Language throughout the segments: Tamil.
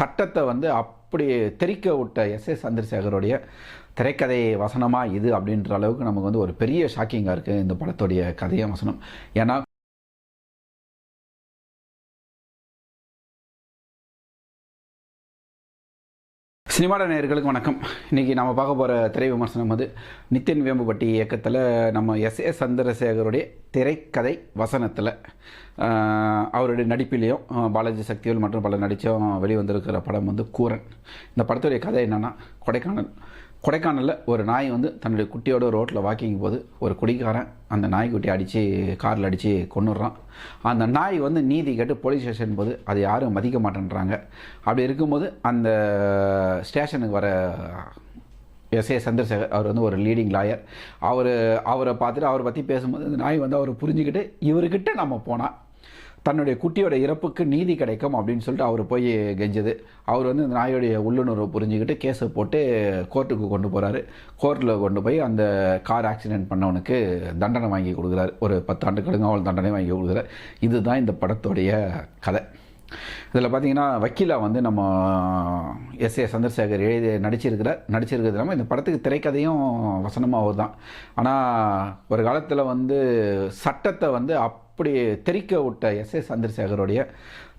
சட்டத்தை வந்து அப்படி தெறிக்க விட்ட எஸ் ஏ சந்திரசேகருடைய திரைக்கதை வசனமாக இது அப்படின்ற அளவுக்கு நமக்கு வந்து ஒரு பெரிய ஷாக்கிங்காக இருக்குது இந்த படத்துடைய கதையும் வசனம். ஏன்னா சினிமாட நேயர்களுக்கு வணக்கம். இன்றைக்கி நம்ம பார்க்க போகிற திரை விமர்சனம் வந்து நித்தின் வேம்புபட்டி இயக்கத்தில் நம்ம எஸ் ஏ சந்திரசேகருடைய திரைக்கதை வசனத்தில் அவருடைய நடிப்பிலையும் பாலாஜி சக்திவேல் மற்றும் பல நடித்தும் வெளிவந்திருக்கிற படம் வந்து கூரன். இந்த படத்துடைய கதை என்னென்னா கொடைக்கானல். கொடைக்கானலில் ஒரு நாய் வந்து தன்னுடைய குட்டியோட ரோட்டில் வாக்கிங் போது ஒரு குடிக்காரன் அந்த நாய்க்குட்டி அடித்து காரில் அடித்து கொண்டுடுறான் அந்த நாய் வந்து நீதி கேட்டு போலீஸ் ஸ்டேஷன் போது அதை யாரும் மதிக்க மாட்டேன்றாங்க. அப்படி இருக்கும்போது அந்த ஸ்டேஷனுக்கு வர எஸ் ஏ சந்திரசேகர் அவர் வந்து ஒரு லீடிங் லாயர் அவர் அவரை பார்த்துட்டு அவரை பற்றி பேசும்போது அந்த நாய் வந்து அவர் புரிஞ்சுக்கிட்டு இவர்கிட்ட நம்ம போனால் தன்னுடைய குட்டியோட இறப்புக்கு நீதி கிடைக்கும் அப்படின்னு சொல்லிட்டு அவர் போய் கெஞ்சது. அவர் வந்து இந்த நாயோடைய உள்ளுணர்வை புரிஞ்சுக்கிட்டு கேஸை போட்டு கோர்ட்டுக்கு கொண்டு போகிறாரு கோர்ட்டில் கொண்டு போய் அந்த கார் ஆக்சிடென்ட் பண்ணவனுக்கு தண்டனை வாங்கி கொடுக்குறாரு. ஒரு பத்தாண்டு கடுங்காவல் தண்டனை வாங்கி கொடுக்குறாரு. இதுதான் இந்த படத்துடைய கதை. இதில் பார்த்தீங்கன்னா வக்கீலா வந்து நம்ம எஸ் ஏ சந்திரசேகர் எழுதி நடிச்சிருக்கிறார் நடிச்சிருக்கிறது இல்லாமல் இந்த படத்துக்கு திரைக்கதையும் வசனமாக அவர் தான் ஆனால் ஒரு காலத்தில் வந்து சட்டத்தை வந்து அப் அப்படி தெறிக்க விட்ட எஸ் ஏ சந்திரசேகருடைய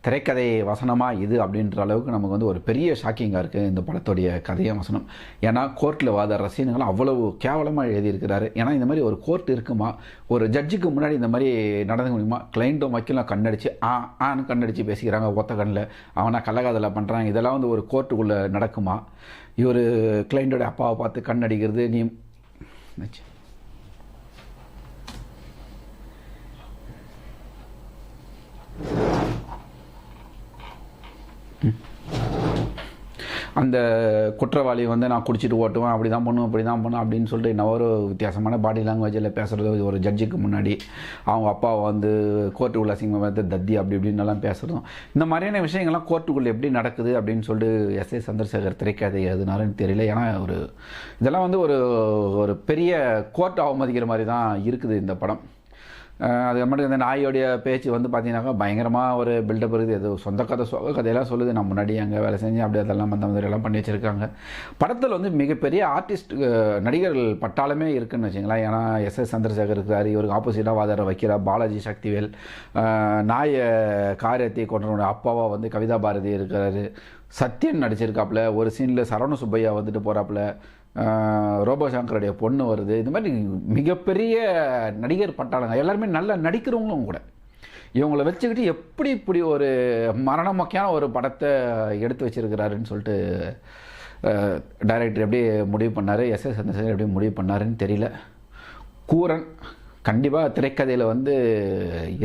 திரைக்கதை வசனமாக இது அப்படின்ற அளவுக்கு நமக்கு வந்து ஒரு பெரிய ஷாக்கிங்காக இருக்குது இந்த படத்துடைய கதையை வசனம். ஏன்னா கோர்ட்டில் வாத ரசீனுங்களும் அவ்வளவு கேவலமாக எழுதியிருக்கிறாரு. ஏன்னா இந்த மாதிரி ஒரு கோர்ட் இருக்குமா? ஒரு ஜட்ஜுக்கு முன்னாடி இந்த மாதிரி நடந்து முடியுமா? கிளைண்ட்டும் வக்கீலும் கண்ணடிச்சு ஆ ஆன்னு கண்ணடிச்சு பேசிக்கிறாங்க ஒத்த கண்ணில். அவனா கள்ளகாதலை பண்ணுறான் இதெல்லாம் வந்து ஒரு கோர்ட்டுக்குள்ளே நடக்குமா? இவர் கிளைண்ட்டோட அப்பாவை பார்த்து கண்ணடிக்கிறது நீ அந்த குற்றவாளி வந்து நான் குடிச்சிட்டு ஓட்டுவேன் அப்படி தான் பண்ணுவேன் அப்படி தான் பண்ணுவேன் அப்படின்னு சொல்லிட்டு என்ன ஒரு வித்தியாசமான பாடி லாங்குவேஜில் பேசுகிறது ஒரு ஜட்ஜுக்கு முன்னாடி அவங்க அப்பாவை வந்து கோர்ட்டு உள்ள அசிங்கம் வந்து தத்தி அப்படி இப்படின்னு எல்லாம் பேசுகிறதும் இந்த மாதிரியான விஷயங்கள்லாம் கோர்ட்டுக்குள்ளே எப்படி நடக்குது அப்படின்னு சொல்லிட்டு எஸ் ஏ சந்திரசேகர் திரைக்கதை எதுனாருன்னு தெரியல. ஏன்னா ஒரு இதெல்லாம் வந்து ஒரு ஒரு பெரிய கோர்ட் அவமதிக்கிற மாதிரி தான் இருக்குது இந்த படம். அஹ் அது மட்டும் இந்த நாயோடைய பேச்சு வந்து பார்த்தீங்கன்னாக்கா பயங்கரமாக ஒரு பில்டப் இருக்குது. அது சொந்த கதை சொந்த கதையெல்லாம் சொல்லுது. நான் முன்னாடி அங்கே வேலை செஞ்சு அப்படி அதெல்லாம் அந்த மாதிரி எல்லாம் பண்ணி வச்சுருக்காங்க. படத்தில் வந்து மிகப்பெரிய ஆர்டிஸ்ட் நடிகர்கள் பட்டாளமே இருக்குன்னு வச்சுங்களேன். ஏன்னா எஸ் எஸ் சந்திரசேகர் இருக்கிறார். இவருக்கு ஆப்போசிட்டாக வாதார வைக்கிறா பாலாஜி சக்திவேல். நாய காரியத்தை கொண்டவனுடைய அப்பாவாக வந்து கவிதா பாரதி இருக்கிறாரு. சத்யன் நடிச்சிருக்காப்புல. ஒரு சீனில் சரவண சுப்பையா வந்துட்டு போகிறாப்புல ரோபோ சங்கருடைய பொண்ணு வருது. இந்த மாதிரி மிகப்பெரிய நடிகர் பட்டாளங்க. எல்லாருமே நல்லா நடிக்கிறவங்களும் கூட. இவங்கள வச்சுக்கிட்டு எப்படி இப்படி ஒரு மரணமொக்கையான ஒரு படத்தை எடுத்து வச்சிருக்கிறாருன்னு சொல்லிட்டு டைரக்டர் எப்படி முடிவு பண்ணார் எஸ் எஸ் சந்திரசேகர் எப்படி முடிவு பண்ணாருன்னு தெரியல. கூரன் கண்டிப்பாக திரைக்கதையில் வந்து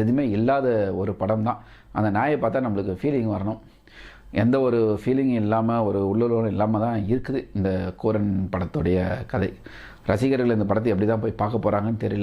எதுவுமே இல்லாத ஒரு படம் தான் அந்த நாயை பார்த்தா நம்மளுக்கு ஃபீலிங் வரணும். எந்த ஒரு ஃபீலிங்கும் இல்லாமல் ஒரு உள்ளுணர்வும் இல்லாமல் தான் இருக்குது இந்த கூரன் படத்துடைய கதை. ரசிகர்கள் இந்த படத்தை எப்படி தான் போய் பார்க்க போகிறாங்கன்னு தெரியல.